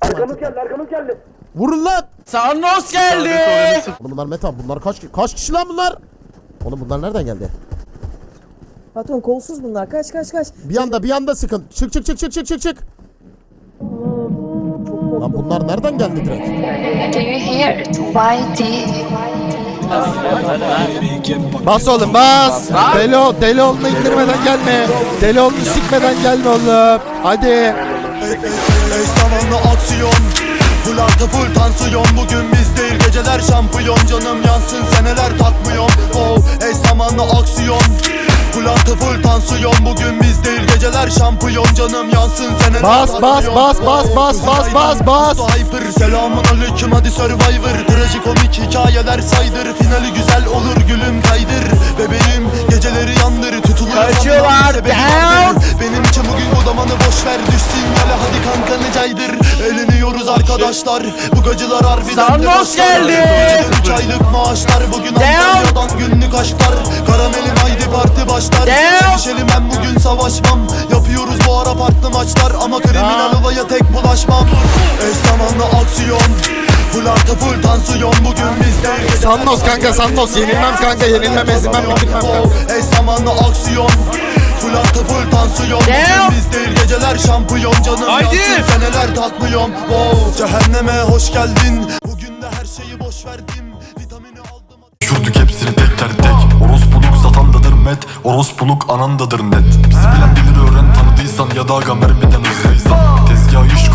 Arkamız geldi arkamız geldi. Vurun lan. Sarnos geldi. Oğlum bunlar meta. Bunlar kaç kaç kişi lan bunlar? Oğlum bunlar nereden geldi? Patron kolsuz bunlar. Kaç kaç kaç. Bir anda bir anda sıkın. Çık çık çık çık çık çık çık. Lan bunlar nereden geldi direkt? Do you hear it? YD. Bas oğlum bas. Deli, ol, deli oğlunu indirmeden gelme. Deli oğlunu sikmeden gelme oğlum. Hadi. Eş zamanlı aksiyon Full artı full tansiyon. Bugün biz değil geceler şampiyon. Canım yansın seneler takmıyorum. Oh eş zamanlı aksiyon. Full artı full tansiyon. Bugün biz değil geceler şampiyon. Canım yansın seneler Bas, bas, bas, bas, bas, bas, bas, bas. Usta Hyper. Selamun aleyküm hadi survivor. Trajikomik hikayeler saydır. Finali güzel olur gülüm kaydır. Bebeğim geceleri yandır. Tutulur Kaçıyorlar. Benim için bugün bu damanı boş ver Düşsün yala caydır Eğleniyoruz arkadaşlar Bu gacılar harbiden de Sarnos boşlar. geldi. Üç aylık maaşlar Bugün Antalya'dan günlük aşklar Karamelim haydi parti başlar. Sevişelim ben bugün savaşmam Yapıyoruz bu ara farklı maçlar Ama kriminal olaya tek bulaşmam Eş zamanlı aksiyon Full artı full tansiyon Bugün bizde Sannos kanka Sannos. Yenilmem kanka yenilmem ezilmem bitirmem kanka. Eş zamanlı aksiyon Full artı full tansiyon Damn. Bugün biz değil geceler şampiyon. Canım Haydi. yansın seneler takmıyorum wow. Cehenneme hoş geldin. Bugün de her şeyi boş verdim. Vitamini aldım Şurduk hepsini teker tek Orospuluk satandadır met. Orospuluk anandadır net. Bizi bilen bilir öğren tanıdıysan Ya da aga mermiden hızlıysan. Tezgah iş